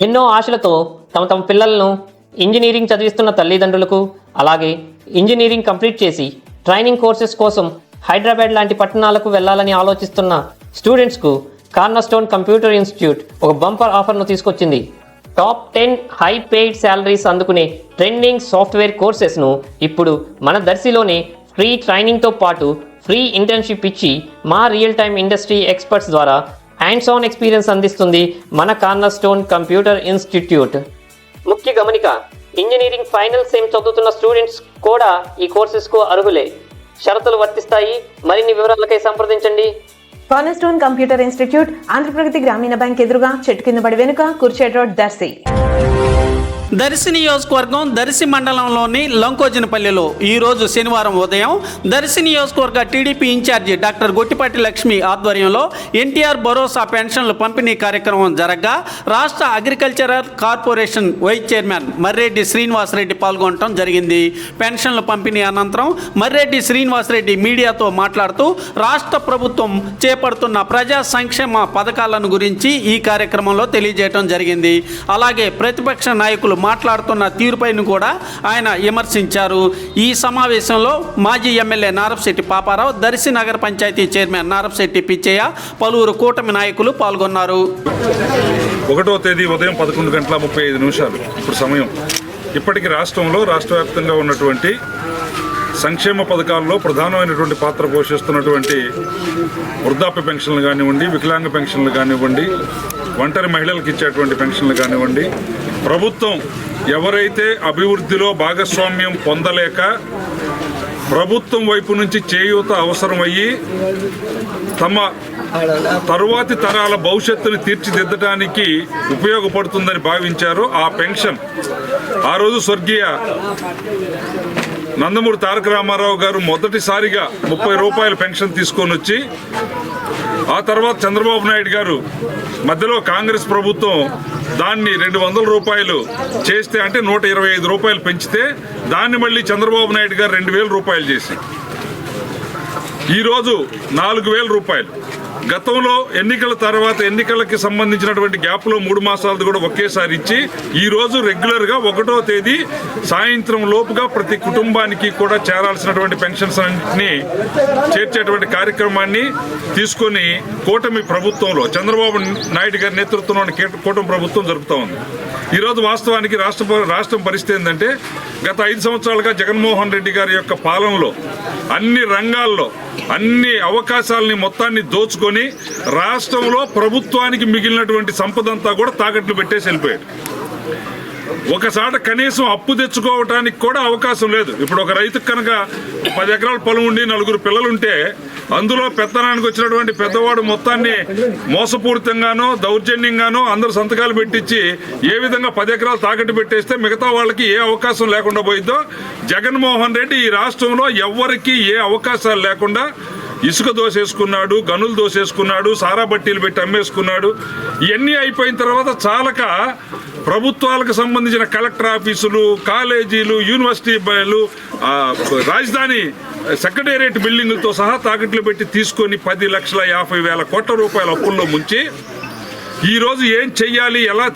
ఎన్నో ఆశలతో తమ తమ పిల్లలను ఇంజనీరింగ్ చదివిస్తున్న తల్లిదండ్రులకు అలాగే ఇంజనీరింగ్ కంప్లీట్ చేసి ట్రైనింగ్ కోర్సెస్ కోసం హైదరాబాద్ లాంటి పట్టణాలకు వెళ్ళాలని ఆలోచిస్తున్న స్టూడెంట్స్కు కార్నర్స్టోన్ కంప్యూటర్ ఇన్స్టిట్యూట్ ఒక బంపర్ ఆఫర్ను తీసుకొచ్చింది. Top ten high paid salaries అందుకునే ట్రెండింగ్ సాఫ్ట్వేర్ కోర్సెస్ను ఇప్పుడు మన దర్శిలోనే ఫ్రీ ట్రైనింగ్తో పాటు ఫ్రీ ఇంటర్న్షిప్ ఇచ్చి మా రియల్ టైమ్ ఇండస్ట్రీ ఎక్స్పర్ట్స్ ద్వారా హ్యాండ్స్ ఆన్ ఎక్స్పీరియన్స్ అందిస్తుంది మన కార్నర్ స్టోన్ కంప్యూటర్ ఇన్స్టిట్యూట్ ముఖ్య గమనిక ఇంజనీరింగ్ ఫైనల్ సేమ్ చదువుతున్న స్టూడెంట్స్ కూడా ఈ కోర్సెస్కు అర్హులే. షరతులు వర్తిస్తాయి. మరిన్ని వివరాలకై సంప్రదించండి. Cornerstone computer institute Andhra Pragathi Grameena bank ఎదురుగా చెట్టు కింద పడి వెనుక కుర్చేట్ రోడ్ దర్శి దర్శి నియోజకవర్గం దర్శి మండలంలోని లంకోజనపల్లిలో ఈరోజు శనివారం ఉదయం దర్శి నియోజకవర్గ TDP incharge doctor Gottipati Lakshmi ఆధ్వర్యంలో ఎన్టీఆర్ భరోసా పెన్షన్లు పంపిణీ కార్యక్రమం జరగగా. రాష్ట్ర agricultural corporation vice chairman Marreddy Srinivasareddy పాల్గొనడం జరిగింది. పెన్షన్ల పంపిణీ అనంతరం మర్రెడ్డి శ్రీనివాసరెడ్డి మీడియాతో మాట్లాడుతూ రాష్ట్ర ప్రభుత్వం చేపడుతున్న ప్రజా సంక్షేమ పథకాలను గురించి ఈ కార్యక్రమంలో తెలియజేయడం జరిగింది. అలాగే ప్రతిపక్ష నాయకులు మాట్లాడుతున్న తీరుపైన కూడా ఆయన విమర్శించారు. ఈ సమావేశంలో మాజీ ఎమ్మెల్యే నారపశెట్టి పాపారావు దర్శి నగర పంచాయతీ చైర్మన్ నారపశెట్టి పిచ్చయ్య పలువురు కూటమి నాయకులు పాల్గొన్నారు. ఒకటో తేదీ ఉదయం పదకొండు గంటల ముప్పై ఐదు నిమిషాలు. ఇప్పుడు సమయం. ఇప్పటికి రాష్ట్రంలో రాష్ట్ర వ్యాప్తంగా ఉన్నటువంటి సంక్షేమ పథకాల్లో ప్రధానమైనటువంటి పాత్ర పోషిస్తున్నటువంటి వృద్ధాప్య పెన్షన్లు కానివ్వండి వికలాంగ పెన్షన్లు కానివ్వండి ఒంటరి మహిళలకు ఇచ్చేటువంటి పెన్షన్లు కానివ్వండి ప్రభుత్వం ఎవరైతే అభివృద్ధిలో భాగస్వామ్యం పొందలేక ప్రభుత్వం వైపు నుంచి చేయూత అవసరమయ్యి తమ తరువాతి తరాల భవిష్యత్తుని తీర్చిదిద్దడానికి ఉపయోగపడుతుందని భావించారు ఆ పెన్షన్. ఆ రోజు స్వర్గీయ నందమూరి తారక రామారావు గారు మొదటిసారిగా ముప్పై రూపాయల పెన్షన్ తీసుకొని వచ్చి ఆ తర్వాత చంద్రబాబు నాయుడు గారు మధ్యలో కాంగ్రెస్ ప్రభుత్వం దాన్ని రెండు వందల రూపాయలు చేస్తే అంటే నూట ఇరవై ఐదు రూపాయలు పెంచితే దాన్ని మళ్ళీ చంద్రబాబు నాయుడు గారు రెండు వేల రూపాయలు చేసి. ఈరోజు నాలుగు వేల రూపాయలు. గతంలో ఎన్నికల తర్వాత ఎన్నికలకి సంబంధించినటువంటి గ్యాప్లో మూడు మాసాలది కూడా ఒకేసారి ఇచ్చి ఈ రోజు రెగ్యులర్గా ఒకటో తేదీ సాయంత్రం లోపుగా ప్రతి కుటుంబానికి కూడా చేరాల్సినటువంటి పెన్షన్స్ అన్నింటినీ చేర్చేటువంటి కార్యక్రమాన్ని తీసుకొని కూటమి ప్రభుత్వంలో చంద్రబాబు నాయుడు గారి నేతృత్వంలోని కూటమి ప్రభుత్వం జరుపుతూ ఉంది. ఈరోజు వాస్తవానికి రాష్ట్ర రాష్ట్రం పరిస్థితి ఏంటంటే గత ఐదు సంవత్సరాలుగా జగన్మోహన్ రెడ్డి గారి యొక్క పాలనలో అన్ని రంగాల్లో అన్ని అవకాశాలని మొత్తాన్ని దోచుకొని రాష్ట్రంలో ప్రభుత్వానికి మిగిలినటువంటి సంపద అంతా కూడా తాకట్లు పెట్టేసి వెళ్ళిపోయాడు. ఒకసాట కనీసం అప్పు తెచ్చుకోవటానికి కూడా అవకాశం లేదు. ఇప్పుడు ఒక రైతుకు కనుక పది ఎకరాల పొలం ఉండి నలుగురు పిల్లలుంటే అందులో పెత్తనానికి వచ్చినటువంటి పెద్దవాడు మొత్తాన్ని మోసపూరితంగానో దౌర్జన్యంగానో అందరు సంతకాలు పెట్టించి ఏ విధంగా పది ఎకరాలు తాకట్టు పెట్టేస్తే మిగతా వాళ్ళకి ఏ అవకాశం లేకుండా పోయిందో జగన్మోహన్ రెడ్డి ఈ రాష్ట్రంలో ఎవ్వరికి ఏ అవకాశాలు లేకుండా ఇసుక దోసేసుకున్నాడు గనులు దోసేసుకున్నాడు సారా బట్టీలు పెట్టి అమ్మేసుకున్నాడు. ఇవన్నీ అయిపోయిన తర్వాత చాలక ప్రభుత్వాలకు సంబంధించిన కలెక్టర్ ఆఫీసులు కాలేజీలు యూనివర్సిటీలు రాజధాని సెక్రటేరియట్ బిల్డింగులతో సహా తాకట్లు పెట్టి తీసుకొని పది లక్షల యాభై వేల కోట్ల రూపాయల అప్పుల్లో ముంచి ఈరోజు ఏం చెయ్యాలి ఎలా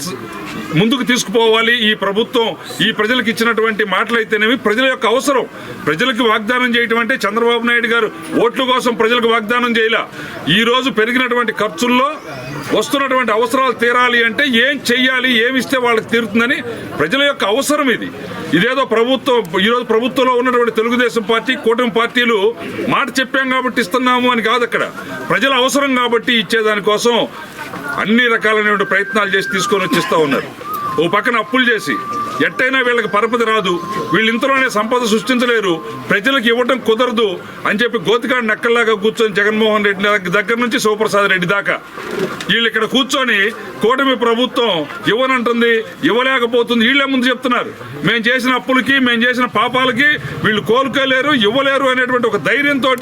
ముందుకు తీసుకుపోవాలి. ఈ ప్రభుత్వం ఈ ప్రజలకు ఇచ్చినటువంటి మాటలైతేనేమి ప్రజల యొక్క అవసరం. ప్రజలకు వాగ్దానం చేయటం అంటే చంద్రబాబు నాయుడు గారు ఓట్ల కోసం ప్రజలకు వాగ్దానం చేయలే. ఈ రోజు పెరిగినటువంటి ఖర్చుల్లో వస్తున్నటువంటి అవసరాలు తీరాలి అంటే ఏం చెయ్యాలి ఏమి ఇస్తే వాళ్ళకి తీరుతుందని ప్రజల యొక్క అవసరం ఇది. ఇదేదో ప్రభుత్వం ఈరోజు ప్రభుత్వంలో ఉన్నటువంటి తెలుగుదేశం పార్టీ కూటమి పార్టీలు మాట చెప్పాం కాబట్టి ఇస్తున్నాము అని కాదు అక్కడ. ప్రజల అవసరం కాబట్టి ఇచ్చేదానికోసం అన్ని రకాలైనటువంటి ప్రయత్నాలు చేసి తీసుకొని వచ్చిస్తూ ఉన్నారు. ఓ పక్కన అప్పులు చేసి ఎట్టయినా వీళ్ళకి పరపతి రాదు. వీళ్ళు ఇంతలోనే సంపద సృష్టించలేరు. ప్రజలకు ఇవ్వటం కుదరదు అని చెప్పి గోతికాడు నక్కల్లాగా కూర్చొని జగన్మోహన్ రెడ్డి దగ్గర నుంచి శివప్రసాద్ రెడ్డి దాకా. వీళ్ళు ఇక్కడ కూర్చొని కూటమి ప్రభుత్వం ఇవ్వనంటుంది ఇవ్వలేకపోతుంది. వీళ్ళే ముందు చెప్తున్నారు. మేము చేసిన అప్పులకి మేము చేసిన పాపాలకి వీళ్ళు కోలుకోలేరు ఇవ్వలేరు అనేటువంటి ఒక ధైర్యంతో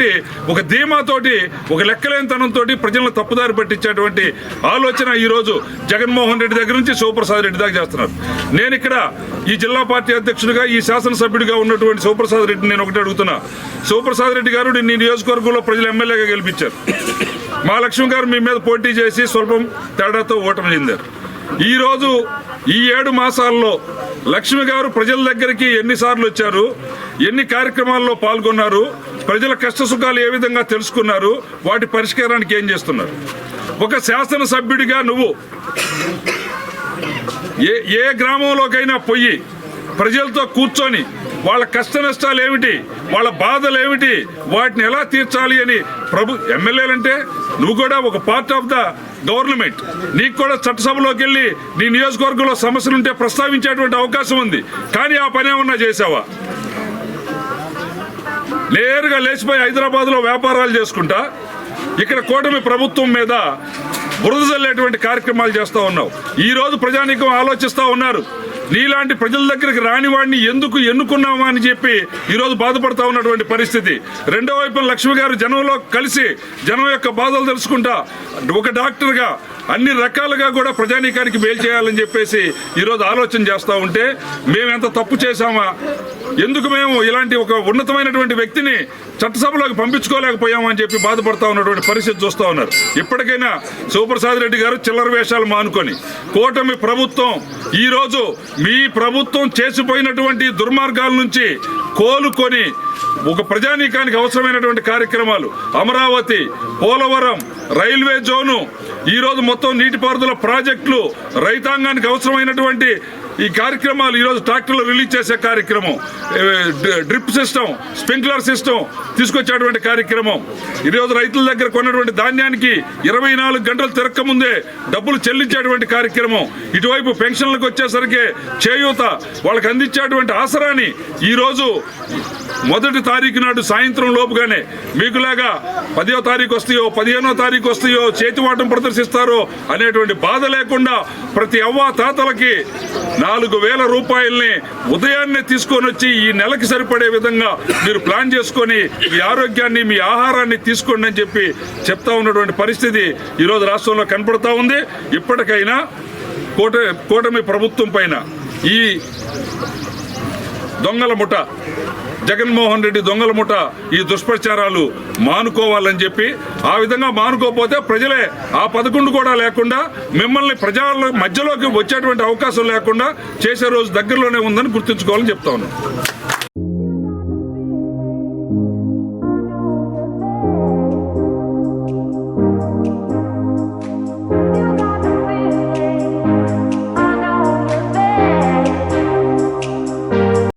ఒక ధీమాతోటి ఒక లెక్కలేనితనంతో ప్రజలను తప్పుదారి పట్టించేటువంటి ఆలోచన ఈరోజు జగన్మోహన్ రెడ్డి దగ్గర నుంచి శివప్రసాద్ రెడ్డి దాకా చేస్తున్నారు. నేను ఇక్కడ ఈ జిల్లా పార్టీ అధ్యక్షుడిగా ఈ శాసనసభ్యుడిగా ఉన్నటువంటి శివప్రసాద్ రెడ్డి నేను ఒకటి అడుగుతున్నా. శివప్రసాద్ రెడ్డి గారు నీ నియోజకవర్గంలో ప్రజలు ఎమ్మెల్యేగా గెలిపించారు. మా లక్ష్మి గారు మీ మీద పోటీ చేసి స్వల్పం తేడాతో ఓటమి చెందారు. ఈరోజు ఈ ఏడు మాసాల్లో లక్ష్మి గారు ప్రజల దగ్గరికి ఎన్నిసార్లు వచ్చారు ఎన్ని కార్యక్రమాల్లో పాల్గొన్నారు ప్రజల కష్ట సుఖాలు ఏ విధంగా తెలుసుకున్నారు వాటి పరిష్కారానికి ఏం చేస్తున్నారు? ఒక శాసనసభ్యుడిగా నువ్వు ఏ ఏ గ్రామంలోకైనా పోయి ప్రజలతో కూర్చొని వాళ్ళ కష్ట నష్టాలు ఏమిటి వాళ్ళ బాధలు ఏమిటి వాటిని ఎలా తీర్చాలి అని ప్రభు ఎమ్మెల్యేలంటే నువ్వు కూడా ఒక పార్ట్ ఆఫ్ ద గవర్నమెంట్ నీకు కూడా చట్టసభలోకి వెళ్ళి నీ నియోజకవర్గంలో సమస్యలు ఉంటే ప్రస్తావించేటువంటి అవకాశం ఉంది. కానీ ఆ పని ఏమన్నా చేసావా నేరుగా లేచిపోయి హైదరాబాద్లో వ్యాపారాలు చేసుకుంటా ఇక్కడ కూటమి ప్రభుత్వం మీద బురదజల్లేటువంటి కార్యక్రమాలు చేస్తూ ఉన్నావు. ఈ రోజు ప్రజానీకం ఆలోచిస్తూ ఉన్నారు. నీలాంటి ప్రజల దగ్గరికి రాని వాడిని ఎందుకు ఎన్నుకున్నామా అని చెప్పి ఈరోజు బాధపడతా ఉన్నటువంటి పరిస్థితి. రెండో వైపున లక్ష్మి గారు జనంలో కలిసి జనం యొక్క బాధలు తెలుసుకుంటా. ఒక డాక్టర్గా అన్ని రకాలుగా కూడా ప్రజానీకానికి మేలు చేయాలని చెప్పేసి ఈరోజు ఆలోచన చేస్తూ ఉంటే మేము ఎంత తప్పు చేశామా? ఎందుకు మేము ఇలాంటి ఒక ఉన్నతమైనటువంటి వ్యక్తిని చట్టసభలోకి పంపించుకోలేకపోయామని అని చెప్పి బాధపడతా ఉన్నటువంటి పరిస్థితి చూస్తూ ఉన్నారు. ఇప్పటికైనా శివప్రసాద్ రెడ్డి గారు చిల్లర వేషాలు మానుకొని కూటమి ప్రభుత్వం ఈరోజు మీ ప్రభుత్వం చేసిపోయినటువంటి దుర్మార్గాల నుంచి కోలుకొని ఒక ప్రజానీకానికి అవసరమైనటువంటి కార్యక్రమాలు. అమరావతి పోలవరం రైల్వే జోను ఈరోజు మొత్తం నీటిపారుదల ప్రాజెక్టులు రైతాంగానికి అవసరమైనటువంటి ఈ కార్యక్రమాలు ఈరోజు ట్రాక్టర్లు రిలీజ్ చేసే కార్యక్రమం డ్రిప్ సిస్టమ్ స్ప్రింక్లర్ సిస్టమ్ తీసుకొచ్చేటువంటి కార్యక్రమం. ఈరోజు రైతుల దగ్గర కొన్నటువంటి ధాన్యానికి ఇరవై నాలుగు గంటలు తిరక్కముందే డబ్బులు చెల్లించేటువంటి కార్యక్రమం. ఇటువైపు పెన్షన్లకు వచ్చేసరికి చేయూత వాళ్ళకి అందించేటువంటి ఆసరాని ఈరోజు మొదటి తారీఖు నాడు సాయంత్రం లోపుగానే మీకులాగా పదో తారీఖు వస్తాయో పదిహేనో తారీఖు వస్తాయో చేతివాటం ప్రదర్శిస్తారో అనేటువంటి బాధ లేకుండా ప్రతి అవ్వ తాతలకి నాలుగు వేల రూపాయల్ని ఉదయాన్నే తీసుకొని వచ్చి ఈ నెలకి సరిపడే విధంగా మీరు ప్లాన్ చేసుకొని మీ ఆరోగ్యాన్ని మీ ఆహారాన్ని తీసుకోండి అని చెప్పి చెప్తా ఉన్నటువంటి పరిస్థితి ఈరోజు రాష్ట్రంలో కనపడతా ఉంది. ఇప్పటికైనా కూట కూటమి ప్రభుత్వం పైన ఈ దొంగల ముఠ. జగన్మోహన్ రెడ్డి దొంగల ముఠ. ఈ దుష్ప్రచారాలు మానుకోవాలని చెప్పి ఆ విధంగా మానుకోకపోతే ప్రజలే ఆ పదకొండు కూడా లేకుండా మిమ్మల్ని ప్రజల మధ్యలోకి వచ్చేటువంటి అవకాశం లేకుండా చేసే రోజు దగ్గరలోనే ఉందని గుర్తుంచుకోవాలని చెప్తా ఉన్నాను